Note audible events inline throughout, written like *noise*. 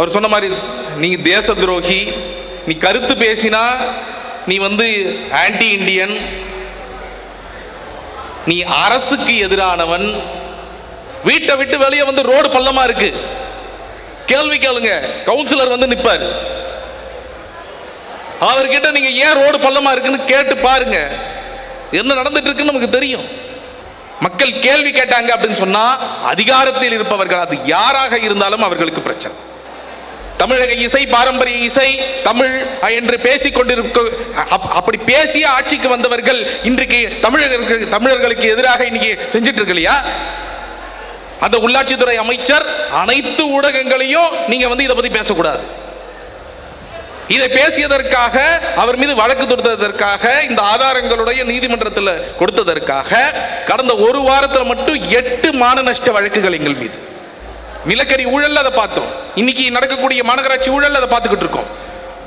அவர் சொன்ன மாதிரி நீ தேச துரோகி நீ கருத்து பேசினா நீ வந்து ஆன்டி இண்டியன் நீ அரசுக்கு எதிரானவன் வீட்டை விட்டு வெளியே வந்து ரோடு பள்ளமா இருக்கு. கேள்வி கேளுங்க கவுன்சிலர் வந்து நிற்பார் அவர்கிட்ட நீங்க ஏன் ரோடு பள்ளமா இருக்குன்னு கேட்டு பாருங்க. என்ன நடந்துட்டு இருக்குன்னு நமக்கு தெரியும். மக்கள் கேள்வி கேட்டாங்க அப்படின்னு சொன்னா அதிகாரத்தில் இருப்பவர்கள் அது யாராக இருந்தாலும் அவர்களுக்கு பிரச்சனை. தமிழக இசை பாரம்பரிய இசை தமிழ் என்று பேசிக் கொண்டிருக்க அப்- அப்படி பேசிய ஆட்சிக்கு வந்தவர்கள் இன்றைக்கு தமிழர்களுக்கு தமிழர்களுக்கு எதிராக இன்னைக்கு செஞ்சிட்டு இருக்கு இல்லையா? அந்த உள்ளாட்சித்துறை அமைச்சர் அனைத்து ஊடகங்களையும் நீங்க வந்து இதை பத்தி பேசக்கூடாது. இதை பேசியதற்காக அவர் மீது வழக்கு தொடுத்ததற்காக இந்த ஆதாரங்களுடைய நீதிமன்றத்தில் கொடுத்ததற்காக கடந்த ஒரு வாரத்தில் மட்டும் எட்டு மான நஷ்ட வழக்குகள் எங்கள் மீது. நிலக்கரி ஊழல் அதை பார்த்தோம். இன்னைக்கு நடக்கக்கூடிய மாநகராட்சி ஊழல் அதை பார்த்துக்கிட்டு இருக்கோம்.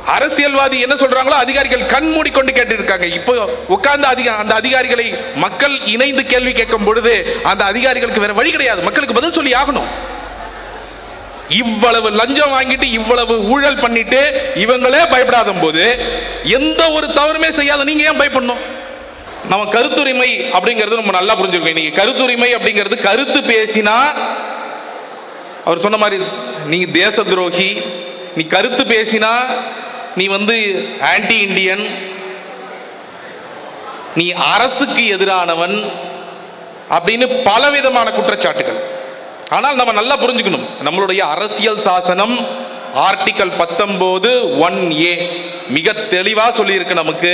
அரசியல்வாதி என்ன சொல்றாங்களோ அதிகாரிகள் கண் மூடிக்கொண்டு கேட்டு இருக்காங்க இப்போ உட்கார்ந்து அதிக அந்த அதிகாரிகளை மக்கள் இணைந்து கேள்வி கேட்கும் பொழுது அந்த அதிகாரிகளுக்கு வேற வழி கிடையாது. மக்களுக்கு பதில் சொல்லி ஆகணும். இவ்வளவு லஞ்சம் வாங்கிட்டு இவ்வளவு ஊழல் பண்ணிட்டு இவங்களே பயப்படாத போது எந்த ஒரு தவறுமே செய்யாத நீங்க ஏன் பயப்படணும்? நம்ம கருத்துரிமை அப்படிங்கிறது நம்ம நல்லா புரிஞ்சுக்கணும். நீங்க கருத்துரிமை அப்படிங்கிறது கருத்து பேசினா அவர் சொன்ன மாதிரி நீ தேச துரோகி நீ கருத்து பேசினா நீ வந்து ஆன்டி இண்டியன் நீ அரசுக்கு எதிரானவன் அப்படின்னு பலவிதமான குற்றச்சாட்டுகள். ஆனால் நம்ம நல்லா புரிஞ்சுக்கணும். நம்மளுடைய அரசியல் சாசனம் ஆர்டிக்கல் பத்தொம்போது ஒன் ஏ. மிக தெளிவாக சொல்லியிருக்கு நமக்கு.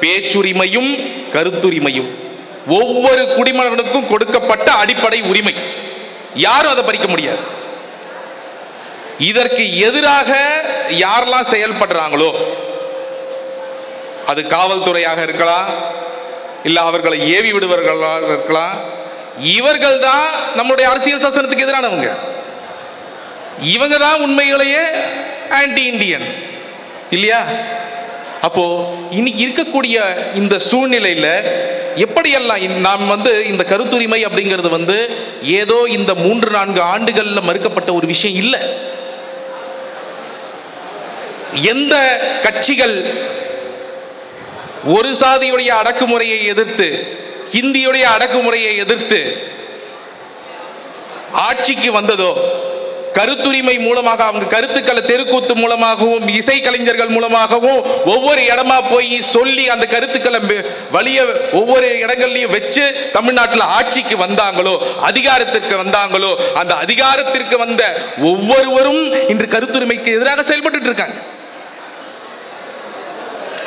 பேச்சுரிமையும் கருத்துரிமையும். ஒவ்வொரு குடிமகனுக்கும் கொடுக்கப்பட்ட அடிப்படை உரிமை. யாரும் அதை பறிக்க முடியாது. இதற்கு எதிராக யாரெல்லாம் செயல்படுறாங்களோ அது காவல்துறையாக இருக்கலாம் இல்லை அவர்களை ஏவி விடுவர்களாக இருக்கலாம் இவர்கள் தான் நம்மளுடைய அரசியல் சாசனத்துக்கு எதிரானவங்க. இவங்க தான் உண்மைகளையே ஆன்டி இண்டியன் இல்லையா? அப்போ இன்னைக்கு இருக்கக்கூடிய இந்த சூழ்நிலையில எப்படியெல்லாம் நாம் வந்து இந்த கருத்துரிமை அப்படிங்கிறது வந்து ஏதோ இந்த மூன்று நான்கு ஆண்டுகள்ல மறுக்கப்பட்ட ஒரு விஷயம் இல்லை. எந்த கட்சிகள் ஒரு சாதியுடைய அடக்குமுறையை எதிர்த்து ஹிந்தியுடைய அடக்குமுறையை எதிர்த்து ஆட்சிக்கு வந்ததோ கருத்துரிமை மூலமாக அவங்க கருத்துக்களை தெருக்கூத்து மூலமாகவும் இசை கலைஞர்கள் மூலமாகவும் ஒவ்வொரு இடமா போய் சொல்லி அந்த கருத்துக்களை வெ- வழிய ஒவ்வொரு இடங்கள்லையும் வச்சு தமிழ்நாட்டில் ஆட்சிக்கு வந்தாங்களோ அதிகாரத்திற்கு வந்தாங்களோ அந்த அதிகாரத்திற்கு வந்த ஒவ்வொருவரும் இன்று கருத்துரிமைக்கு எதிராக செயல்பட்டு இருக்காங்க.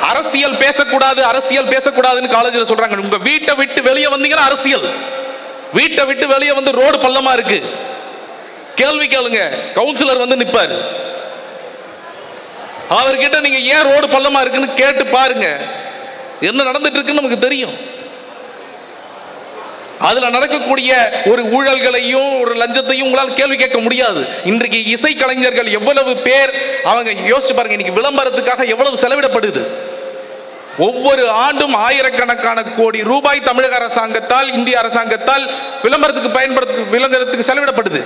அரசியல் பேசக்கூடாது அரசியல் பேசக்கூடாதுன்னு காலேஜில் சொல்றாங்க. உங்க வீட்டை விட்டு வெளியே வந்தீங்கன்னா அரசியல். வீட்டை விட்டு வெளியே வந்து ரோடு பள்ளமா இருக்கு. கேள்வி கேளுங்க. கவுன்சிலர் வந்து நிற்பார் அவர்கிட்ட நீங்க ஏன் ரோடு பள்ளமா இருக்குன்னு கேட்டு பாருங்க. என்ன நடந்துட்டு இருக்குன்னு நமக்கு தெரியும். அதுல நடக்கக்கூடிய ஒரு ஊழல்களையும் ஒரு லஞ்சத்தையும் உங்களால் கேள்வி கேட்க முடியாது. இன்றைக்கு இசை கலைஞர்கள் எவ்வளவு பேர் அவங்க யோசிச்சு பாருங்க இன்னைக்கு விளம்பரத்துக்காக எவ்வளவு செலவிடப்படுது. ஒவ்வொரு ஆண்டும் ஆயிரக்கணக்கான கோடி ரூபாய் தமிழக அரசாங்கத்தால் இந்திய அரசாங்கத்தால் விளம்பரத்துக்கு பயன்படுத்த விளம்பரத்துக்கு செலவிடப்படுது.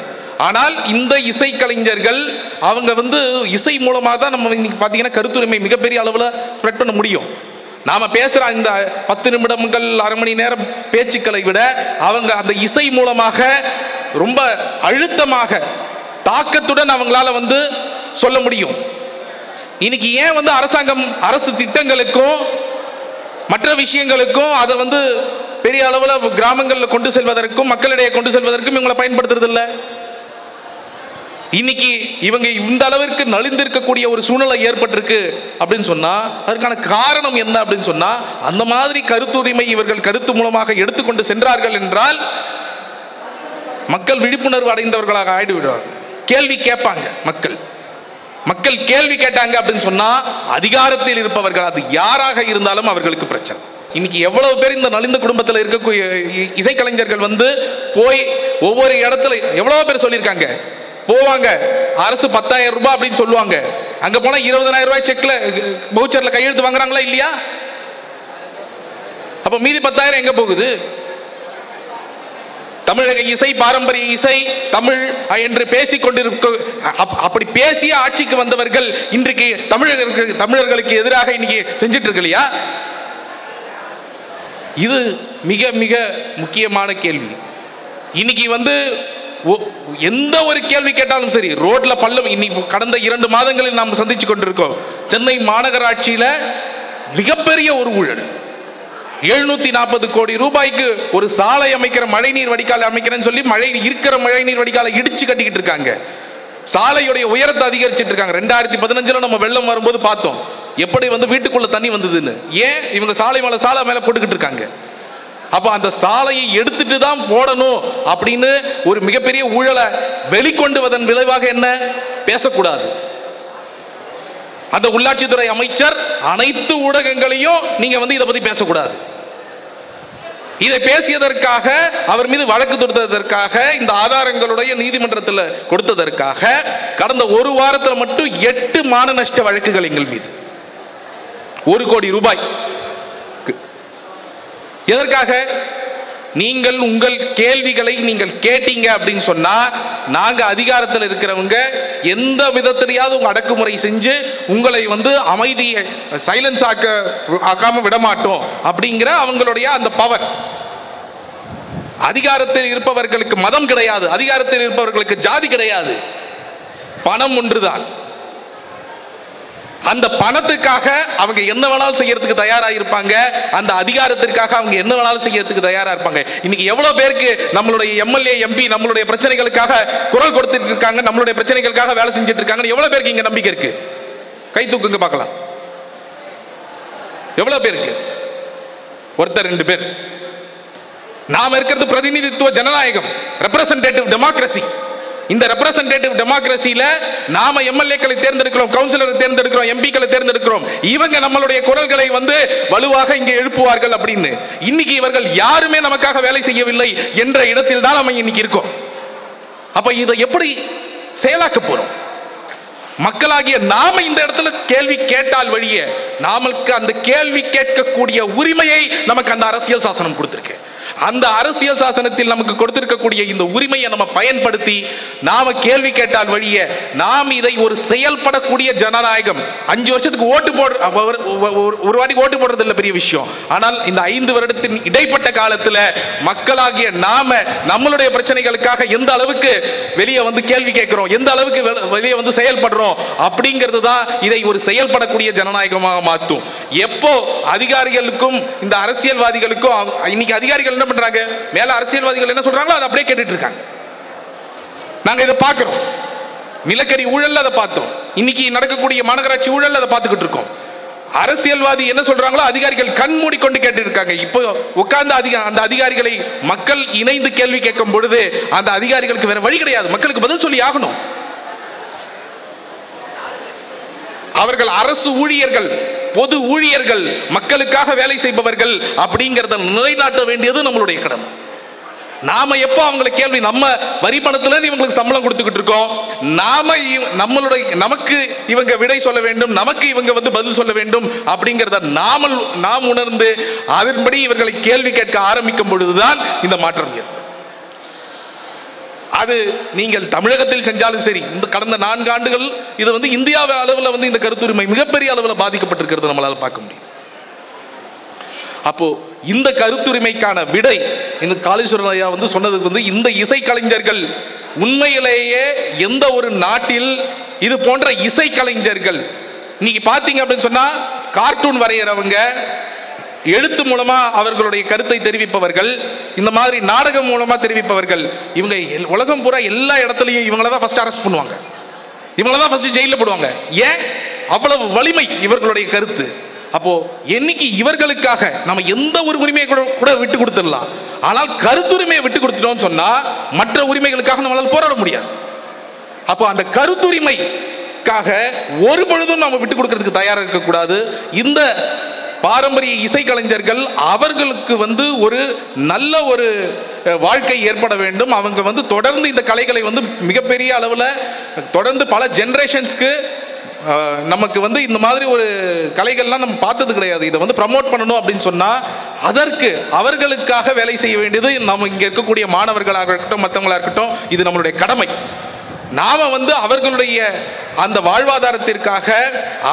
ஆனால் இந்த இசை கலைஞர்கள் அவங்க வந்து இசை மூலமாக தான் நம்ம இன்னைக்கு பார்த்தீங்கன்னா கருத்துரிமை மிகப்பெரிய அளவில் ஸ்ப்ரெட் பண்ண முடியும். நாம் பேசுகிற இந்த பத்து நிமிடங்கள் அரை மணி நேரம் பேச்சுக்களை விட அவங்க அந்த இசை மூலமாக ரொம்ப அழுத்தமாக தாக்கத்துடன் அவங்களால வந்து சொல்ல முடியும். இன்னைக்கு ஏன் வந்து அரசாங்கம் அரசு திட்டங்களுக்கும் மற்ற விஷயங்களுக்கும் அதை வந்து பெரிய அளவில் கிராமங்களில் கொண்டு செல்வதற்கும் மக்களிடையே கொண்டு செல்வதற்கும் இவங்களை பயன்படுத்துறது இல்லை இன்னைக்கு இவங்க இந்த அளவிற்கு நலிந்திருக்கக்கூடிய ஒரு சூழ்நிலை ஏற்பட்டிருக்கு அப்படின்னு சொன்னா அதற்கான காரணம் என்ன அப்படின்னு சொன்னா அந்த மாதிரி கருத்துரிமை இவர்கள் கருத்து மூலமாக எடுத்துக்கொண்டு சென்றார்கள் என்றால் மக்கள் விழிப்புணர்வு அடைந்தவர்களாக ஆயிடு கேள்வி கேட்பாங்க மக்கள். மக்கள் கேள்வி கேட்டாங்க அப்படின்னு சொன்னா அதிகாரத்தில் இருப்பவர்கள் அது யாராக இருந்தாலும் அவர்களுக்கு பிரச்சனை. இன்னைக்கு எவ்வளவு பேர் இந்த நலிந்த குடும்பத்தில் இருக்கக்கூடிய இ- இசைக்கலைஞர்கள் வந்து போய் ஒவ்வொரு இடத்துல எவ்வளவு பேர் சொல்லியிருக்காங்க? போவாங்க. அரசு பத்தாயிரம் ரூபாய் அப்படின்னு சொல்லுவாங்க. அங்க போனா இருபதனாயிரம் ரூபாய் செக்ல பவுச்சர்ல கையெழுத்து வாங்குறாங்களா இல்லையா? அப்ப மீதி பத்தாயிரம் எங்க போகுது? தமிழக இசை பாரம்பரிய இசை தமிழ் என்று பேசிக் கொண்டிருக்க அப்- அப்படி பேசிய ஆட்சிக்கு வந்தவர்கள் இன்றைக்கு தமிழர்களுக்கு தமிழர்களுக்கு எதிராக இன்னைக்கு செஞ்சிட்டு இருக்கலையா இது மிக மிக முக்கியமான கேள்வி. இன்னைக்கு வந்து எந்த ஒரு கேள்வி கேட்டாலும் சரி ரோட்ல பள்ளம் இன்னைக்கு கடந்த இரண்டு மாதங்களில் நாம் சந்திச்சு கொண்டிருக்கோம். சென்னை மாநகராட்சியில மிகப்பெரிய ஒரு ஊழல். எழுநூத்தி நாற்பது கோடி ரூபாய்க்கு ஒரு சாலை அமைக்கிற மழைநீர் வடிகால் அமைக்கிறேன்னு சொல்லி மழை இருக்கிற மழைநீர் வடிகாலை இடிச்சு கட்டிக்கிட்டு இருக்காங்க. சாலையுடைய உயரத்தை அதிகரிச்சிட்டு இருக்காங்க. ரெண்டாயிரத்தி பதினஞ்சுல நம்ம வெள்ளம் வரும்போது பார்த்தோம். எப்படி வந்து வீட்டுக்குள்ள தண்ணி வந்ததுன்னு. ஏன்? இவங்க சாலை மேல சாலை மேல போட்டுக்கிட்டு இருக்காங்க. அப்போ அந்த சாலையை எடுத்துட்டு தான் போடணும் அப்படின்னு ஒரு மிகப்பெரிய ஊழலை வெளிக்கொண்டுவதன் விளைவாக என்ன? பேசக்கூடாது. அந்த உள்ளாட்சித்துறை அமைச்சர் அனைத்து ஊடகங்களையும் நீங்க வந்து இதை பத்தி பேசக்கூடாது. இதை பேசியதற்காக அவர் மீது வழக்கு தொடுத்ததற்காக இந்த ஆதாரங்களுடைய நீதிமன்றத்தில் கொடுத்ததற்காக கடந்த ஒரு வாரத்தில் மட்டும் எட்டு மான நஷ்ட வழக்குகள் எங்கள் மீது. ஒரு கோடி ரூபாய். எதற்காக? நீங்கள் உங்கள் கேள்விகளை நீங்கள் கேட்டீங்க அப்படின்னு சொன்னா நாங்க அதிகாரத்தில் இருக்கிறவங்க எந்த விதத்திலையாவது உங்க அடக்குமுறை செஞ்சு உங்களை வந்து அமைதியை சைலன்ஸ் ஆக்க ஆக்காம விட மாட்டோம் அப்படிங்கிற அவங்களுடைய அந்த பவர் அதிகாரத்தில் இருப்பவர்களுக்கு மதம் கிடையாது அதிகாரத்தில் இருப்பவர்களுக்கு ஜாதி கிடையாது. பணம் ஒன்றுதான். அந்த பணத்துக்காக அவங்க என்ன வேணாலும் செய்யறதுக்கு தயாராக இருப்பாங்க அந்த அதிகாரத்திற்காக அவங்க என்ன வேணாலும் செய்யறதுக்கு தயாராக இருப்பாங்க. இன்னைக்கு எவ்வளோ பேருக்கு நம்மளுடைய எம்எல்ஏ எம்பி நம்மளுடைய பிரச்சனைகளுக்காக குரல் கொடுத்துட்டு இருக்காங்க நம்மளுடைய பிரச்சனைகளுக்காக வேலை செஞ்சுட்டு இருக்காங்க எவ்வளோ பேருக்கு இங்கே நம்பிக்கை இருக்கு? கை தூக்குங்க பார்க்கலாம். எவ்வளோ பேருக்கு? ஒருத்தர் ரெண்டு பேர். நாம் இருக்கிறது பிரதிநிதித்துவ ஜனநாயகம் ரெப்ரசன்டேட்டிவ் டெமோக்ரஸி இந்த ரெப்ரசன்டேட்டிவ் டெமோக்ரஸியில நாம எம்எல்ஏக்களை தேர்ந்தெடுக்கிறோம் கவுன்சிலரை தேர்ந்தெடுக்கிறோம் எம்பிக்களை தேர்ந்தெடுக்கிறோம். இவங்க நம்மளுடைய குரல்களை வந்து வலுவாக இங்கே எழுப்புவார்கள் அப்படின்னு. இன்னைக்கு இவர்கள் யாருமே நமக்காக வேலை செய்யவில்லை என்ற இடத்தில் தான் நம்ம இன்னைக்கு இருக்கோம். அப்ப இதை எப்படி செயலாக்க போறோம்? மக்களாகிய நாம இந்த இடத்துல கேள்வி கேட்டால் வழியே நாமளுக்கு அந்த கேள்வி கேட்கக்கூடிய உரிமையை நமக்கு அந்த அரசியல் சாசனம் கொடுத்திருக்கு. அந்த அரசியல் சாசனத்தில் நமக்கு கொடுத்திருக்கக்கூடிய இந்த உரிமையை நம்ம பயன்படுத்தி நாம கேள்வி கேட்டால் வழிய நாம் இதை ஒரு செயல்படக்கூடிய ஜனநாயகம். அஞ்சு வருஷத்துக்கு ஓட்டு போடு ஒரு- ஒரு- வாட்டி ஓட்டு போடுறது இல்லை பெரிய விஷயம். ஆனால் இந்த ஐந்து வருடத்தின் இடைப்பட்ட காலத்தில் மக்களாகிய நாம நம்மளுடைய பிரச்சனைகளுக்காக எந்த அளவுக்கு வெளியே வந்து கேள்வி கேட்கிறோம் எந்த அளவுக்கு வெளியே வந்து செயல்படுறோம் அப்படிங்கிறது தான் இதை ஒரு செயல்படக்கூடிய ஜனநாயகமாக மாற்றும். எப்போ அதிகாரிகளுக்கும் இந்த அரசியல்வாதிகளுக்கும் இன்னைக்கு அதிகாரிகள் என்ன பண்றாங்க? மேல அரசியல்வாதிகள் என்ன சொல்றாங்களோ அதை அப்படியே கேட்டுட்டு இருக்காங்க. நாங்க இதை பார்க்கிறோம். நிலக்கரி ஊழல் அதை பார்த்தோம். இன்னைக்கு நடக்கக்கூடிய மாநகராட்சி ஊழல் அதை பார்த்துக்கிட்டு இருக்கோம். அரசியல்வாதி என்ன சொல்றாங்களோ அதிகாரிகள் கண் மூடிக்கொண்டு கேட்டு இருக்காங்க. இப்போ உட்கார்ந்து அதிக அந்த அதிகாரிகளை மக்கள் இணைந்து கேள்வி கேட்கும் பொழுது அந்த அதிகாரிகளுக்கு வேற வழி கிடையாது. மக்களுக்கு பதில் சொல்லி ஆகணும். அவர்கள் அரசு ஊழியர்கள். பொது ஊழியர்கள் மக்களுக்காக வேலை செய்பவர்கள் அப்படிங்கிறத நிலைநாட்ட வேண்டியது நம்மளுடைய கடமை. நாம எப்போ அவங்களை கேள்வி நம்ம வரி பணத்துல இவங்களுக்கு சம்பளம் கொடுத்துக்கிட்டு இருக்கோம் நாம நம்மளுடைய நமக்கு இவங்க விடை சொல்ல வேண்டும் நமக்கு இவங்க வந்து பதில் சொல்ல வேண்டும் அப்படிங்கிறத நாமல் நாம் உணர்ந்து அதன்படி இவர்களை கேள்வி கேட்க ஆரம்பிக்கும் பொழுதுதான் இந்த மாற்றம் ஏற்படும். அது நீங்கள் தமிழகத்தில் செஞ்சாலும் சரி இந்த கடந்த நான்கு ஆண்டுகள் இது வந்து இந்தியாவை அளவில் வந்து இந்த கருத்துரிமை மிகப்பெரிய அளவில் பாதிக்கப்பட்டிருக்கிறது நம்மளால் பார்க்க முடியும் அப்போ இந்த கருத்துரிமைக்கான விடை இந்த காளீஸ்வரன் ஐயா வந்து சொன்னதுக்கு வந்து இந்த இசை கலைஞர்கள் உண்மையிலேயே எந்த ஒரு நாட்டில் இது போன்ற இசை கலைஞர்கள் இன்னைக்கு பார்த்தீங்க அப்படின்னு சொன்னா கார்ட்டூன் வரைகிறவங்க எழுத்து மூலமா அவர்களுடைய கருத்தை தெரிவிப்பவர்கள் இந்த மாதிரி நாடகம் மூலமா தெரிவிப்பவர்கள் இவங்க எல்- உலகம் பூரா எல்லா இடத்துலையும் இவங்கள தான் ஃபர்ஸ்ட் அரெஸ்ட் பண்ணுவாங்க. இவங்கள தான் ஃபர்ஸ்ட் ஜெயிலில் போடுவாங்க. ஏன்? அவ்வளவு வலிமை இவர்களுடைய கருத்து. அப்போ என்னைக்கு இவர்களுக்காக நம்ம எந்த ஒரு உரிமையை கூட கூட விட்டு கொடுத்துடலாம். ஆனால் கருத்துரிமையை விட்டு கொடுத்துட்டோம்னு சொன்னா மற்ற உரிமைகளுக்காக நம்மளால் போராட முடியாது. அப்போ அந்த கருத்துரிமைக்காக ஒரு பொழுதும் நம்ம விட்டு கொடுக்கறதுக்கு தயாராக இருக்கக்கூடாது. இந்த பாரம்பரிய இசைக்கலைஞர்கள் அவர்களுக்கு வந்து ஒரு நல்ல ஒரு வாழ்க்கை ஏற்பட வேண்டும். அவங்க வந்து தொடர்ந்து இந்த கலைகளை வந்து மிகப்பெரிய அளவில் தொடர்ந்து பல ஜென்ரேஷன்ஸ்க்கு நமக்கு வந்து இந்த மாதிரி ஒரு கலைகள்லாம் நம்ம பார்த்தது கிடையாது. இதை வந்து ப்ரமோட் பண்ணணும் அப்படின்னு சொன்னால் அதற்கு அவர்களுக்காக வேலை செய்ய வேண்டியது நம்ம இங்கே இருக்கக்கூடிய மாணவர்களாக இருக்கட்டும் மற்றவங்களாக இருக்கட்டும் இது நம்மளுடைய கடமை. நாம் வந்து அவர்களுடைய அந்த வாழ்வாதாரத்திற்காக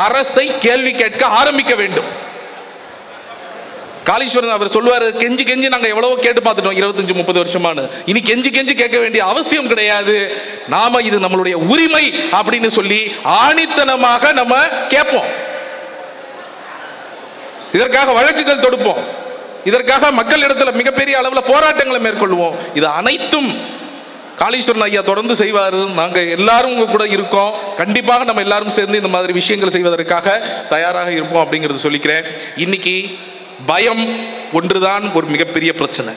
அரசை கேள்வி கேட்க ஆரம்பிக்க வேண்டும். காளீஸ்வரன் அவர் சொல்லுவார் கெஞ்சி கெஞ்சி நாங்கள் எவ்வளவோ கேட்டு பார்த்துட்டோம் இருபத்தஞ்சு முப்பது வருஷமானு இனி கெஞ்சி கெஞ்சி கேட்க வேண்டிய அவசியம் கிடையாது. நாம இது நம்மளுடைய உரிமை அப்படின்னு சொல்லி ஆணித்தனமாக நம்ம கேட்போம். இதற்காக வழக்குகள் தொடுப்போம். இதற்காக மக்களிடத்தில் மிகப்பெரிய அளவில் போராட்டங்களை மேற்கொள்வோம். இது அனைத்தும் காளீஸ்வரன் ஐயா தொடர்ந்து செய்வார். நாங்கள் எல்லாரும் உங்க கூட இருக்கோம். கண்டிப்பாக நம்ம எல்லாரும் சேர்ந்து இந்த மாதிரி விஷயங்கள் செய்வதற்காக தயாராக இருப்போம் அப்படிங்கிறது சொல்லிக்கிறேன். இன்னைக்கு பயம் ஒன்றுதான் ஒரு மிகப்பெரிய பிரச்சனை.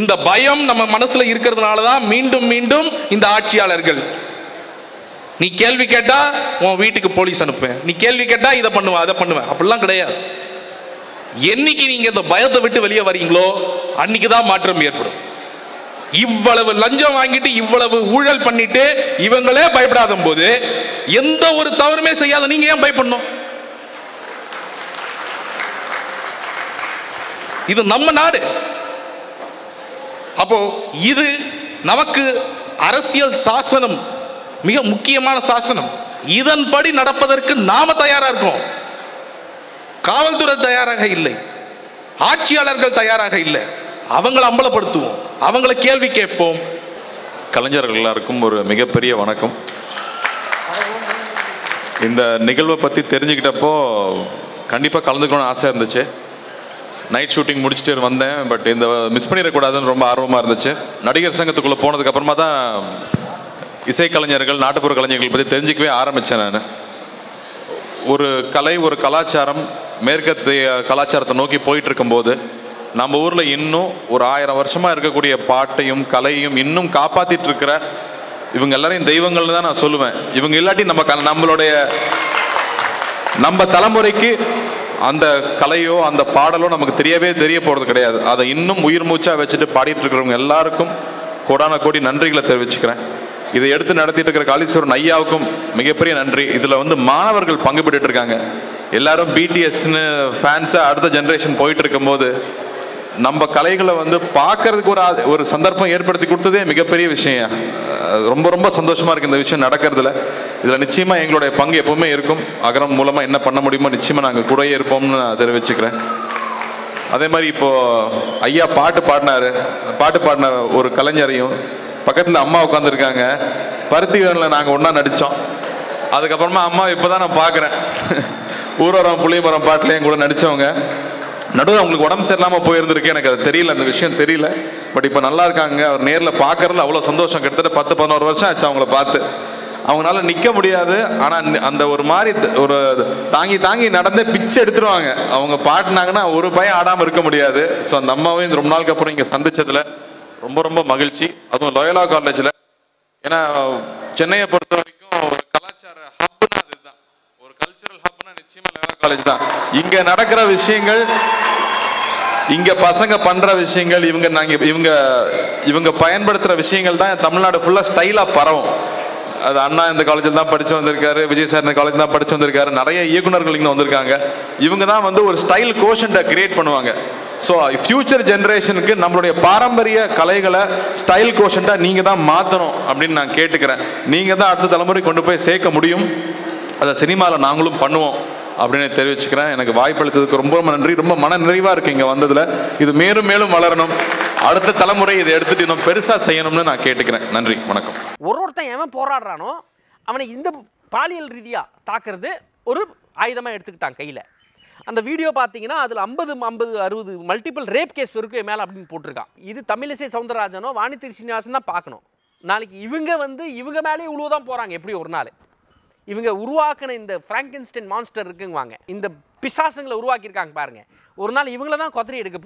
இந்த பயம் நம்ம மனசுல இருக்கிறதுனால தான் மீண்டும் மீண்டும் இந்த ஆட்சியாளர்கள் நீ கேள்வி கேட்டா உன் வீட்டுக்கு போலீஸ் அனுப்புவேன் நீ கேள்வி கேட்டா இதை பண்ணுவேன் அதை பண்ணுவேன். அப்படிலாம் கிடையாது. என்னைக்கு நீங்க இந்த பயத்தை விட்டு வெளியே வரீங்களோ அன்னைக்கு தான் மாற்றம் ஏற்படும். இவ்வளவு லஞ்சம் வாங்கிட்டு இவ்வளவு ஊழல் பண்ணிட்டு இவங்களே பயப்படாத போது எந்த ஒரு தவறுமே செய்யாத நீங்க ஏன் பயப்படணும்? இது நம்ம நாடு. அப்போ இது நமக்கு அரசியல் சாசனம் மிக முக்கியமான சாசனம். இதன்படி நடப்பதற்கு நாம தயாரா இருக்கோம். காவல்துறை தயாராக இல்லை. ஆட்சியாளர்கள் தயாராக இல்லை. அவங்களை அம்பலப்படுத்துவோம். அவங்களை கேள்வி கேட்போம். கலைஞர்கள் எல்லாருக்கும் ஒரு மிகப்பெரிய வணக்கம். இந்த நிகழ்வை பற்றி தெரிஞ்சுக்கிட்டப்போ கண்டிப்பாக கலந்துக்கணும்னு ஆசை இருந்துச்சு. நைட் ஷூட்டிங் முடிச்சுட்டு வந்தேன் பட் இந்த மிஸ் பண்ணிடக்கூடாதுன்னு ரொம்ப ஆர்வமாக இருந்துச்சு. நடிகர் சங்கத்துக்குள்ளே போனதுக்கப்புறமா தான் இசைக்கலைஞர்கள் நாட்டுப்புற கலைஞர்கள் பற்றி தெரிஞ்சுக்கவே ஆரம்பித்தேன் நான். ஒரு கலை ஒரு கலாச்சாரம் மேற்கத்திய கலாச்சாரத்தை நோக்கி போயிட்டு இருக்கும்போது நம்ம ஊரில் இன்னும் ஒரு ஆயிரம் வருஷமாக இருக்கக்கூடிய பாட்டையும் கலையும் இன்னும் காப்பாற்றிட்டு இருக்கிற இவங்க எல்லாரையும் தெய்வங்கள்னு தான் நான் சொல்லுவேன். இவங்க இல்லாட்டி நம்ம க- நம்மளுடைய நம்ம தலைமுறைக்கு அந்த கலையோ அந்த பாடலோ நமக்கு தெரியவே தெரிய போகிறது கிடையாது. அதை இன்னும் உயிர் மூச்சாக வச்சுட்டு பாடிட்டு இருக்கிறவங்க எல்லாருக்கும் கோடான கோடி நன்றிகளை தெரிவிச்சுக்கிறேன். இதை எடுத்து நடத்திட்டு இருக்கிற காளீஸ்வரன் ஐயாவுக்கும் மிகப்பெரிய நன்றி. இதில் வந்து மாணவர்கள் பங்கு பெற்றுட்டு இருக்காங்க. எல்லாரும் பிடிஎஸ்னு ஃபேன்ஸாக அடுத்த ஜென்ரேஷன் போயிட்டு இருக்கும்போது நம்ம கலைகளை வந்து பார்க்கறதுக்கு ஒரு ஒரு சந்தர்ப்பம் ஏற்படுத்தி கொடுத்ததே மிகப்பெரிய விஷயம். ரொம்ப ரொம்ப சந்தோஷமா இருக்கு இந்த விஷயம் நடக்கிறதுல. இதுல நிச்சயமா எங்களுடைய பங்கு எப்பவுமே இருக்கும். அகரம் மூலமா என்ன பண்ண முடியுமோ நிச்சயமா நாங்கள் கூடயே இருப்போம்னு நான் தெரிவிச்சுக்கிறேன். அதே மாதிரி இப்போ ஐயா பாட்டு பாடினாரு. பாட்டு பாடின ஒரு கலைஞரையும் பக்கத்துல அம்மா உட்காந்துருக்காங்க பருத்தி வேனில் நாங்கள் ஒன்றா நடித்தோம் அதுக்கப்புறமா அம்மா இப்போதான் நான் பார்க்குறேன் *laughs* ஊரோரம் புளியமரம் பாட்டிலையும் கூட நடித்தவங்க நடுவில் அவங்களுக்கு உடம்பு சரியில்லாமல் போயிருந்திருக்கு. எனக்கு அது தெரியல அந்த விஷயம் தெரியல. பட் இப்போ நல்லா இருக்காங்க. அவர் நேரில் பார்க்கறதுல அவ்வளோ சந்தோஷம். கிட்டத்தட்ட பத்து பதினோரு வருஷம் ஆச்சு அவங்கள பார்த்து. அவங்களால நிற்க முடியாது. ஆனால் அந்த ஒரு மாதிரி ஒரு தாங்கி தாங்கி நடந்தே பிச்சை எடுத்துருவாங்க. அவங்க பாடினாங்கன்னா ஒரு பயம் ஆடாமல் இருக்க முடியாது. ஸோ அந்த அம்மாவையும் ரொம்ப நாளுக்கு அப்புறம் இங்கே சந்திச்சதுல ரொம்ப ரொம்ப மகிழ்ச்சி. அதுவும் லோயலா காலேஜில் ஏன்னா சென்னையை பொறுத்த வரைக்கும் ஒரு கலாச்சார ஹப் கல்ச்சுரல் ஹப்னா நிச்சயமா லயோலா காலேஜ் தான். இங்க நடக்கிற விஷயங்கள் இங்க பசங்க பண்ற விஷயங்கள் இவங்க நாங்க இவங்க இவங்க பயன்படுத்துற விஷயங்கள் தான் தமிழ்நாடு ஃபுல்லா ஸ்டைலா பரவும். அது அண்ணா இந்த காலேஜில் தான் படிச்சு வந்திருக்காரு விஜய் சார் இந்த காலேஜ் தான் படிச்சு வந்திருக்காரு நிறைய இயக்குனர்கள் இங்கே வந்திருக்காங்க. இவங்க தான் வந்து ஒரு ஸ்டைல் கோஷன்ட்டை கிரியேட் பண்ணுவாங்க. ஸோ ஃபியூச்சர் ஜென்ரேஷனுக்கு நம்மளுடைய பாரம்பரிய கலைகளை ஸ்டைல் கோஷன்ட்டாக நீங்கள் தான் மாற்றணும் அப்படின்னு நான் கேட்டுக்கிறேன். நீங்கள் தான் அடுத்த தலைமுறை கொண்டு போய் சேர்க்க முடியும். அதை சினிமாவில் நாங்களும் பண்ணுவோம் அப்படின்னு தெரிவிச்சுக்கிறேன். எனக்கு வாய்ப்பளித்ததுக்கு ரொம்ப ரொம்ப நன்றி. ரொம்ப மன நிறைவாக இருக்கு இங்கே வந்ததில். இது மேலும் மேலும் வளரணும். அடுத்த தலைமுறை இதை எடுத்துட்டு இன்னும் பெருசாக செய்யணும்னு நான் கேட்டுக்கிறேன். நன்றி. வணக்கம். ஒரு ஒருத்தன் எவன் போராடுறானோ அவனை இந்த பாலியல் ரீதியாக தாக்குறது ஒரு ஆயுதமாக எடுத்துக்கிட்டான் கையில். அந்த வீடியோ பார்த்தீங்கன்னா அதில் ஐம்பது ஐம்பது அறுபது மல்டிபிள் ரேப் கேஸ் வரைக்கும் மேலே அப்படின்னு போட்டிருக்கான். இது தமிழிசை சவுந்தரராஜனோ வாணித்திரி சீனிவாசன் தான் பார்க்கணும். நாளைக்கு இவங்க வந்து இவங்க மேலேயே இவ்வளோ தான் போகிறாங்க எப்படி ஒரு நாள். இவங்க உருவாக்கின இந்த ஃப்ராங்கன்ஸ்டைன் மான்ஸ்டர் இருக்குங்குவாங்க. இந்த பிசாசுங்களை உருவாக்கியிருக்காங்க பாருங்க. ஒரு நாள் இவங்கள தான் கொத்தரி எடுக்க போகுது.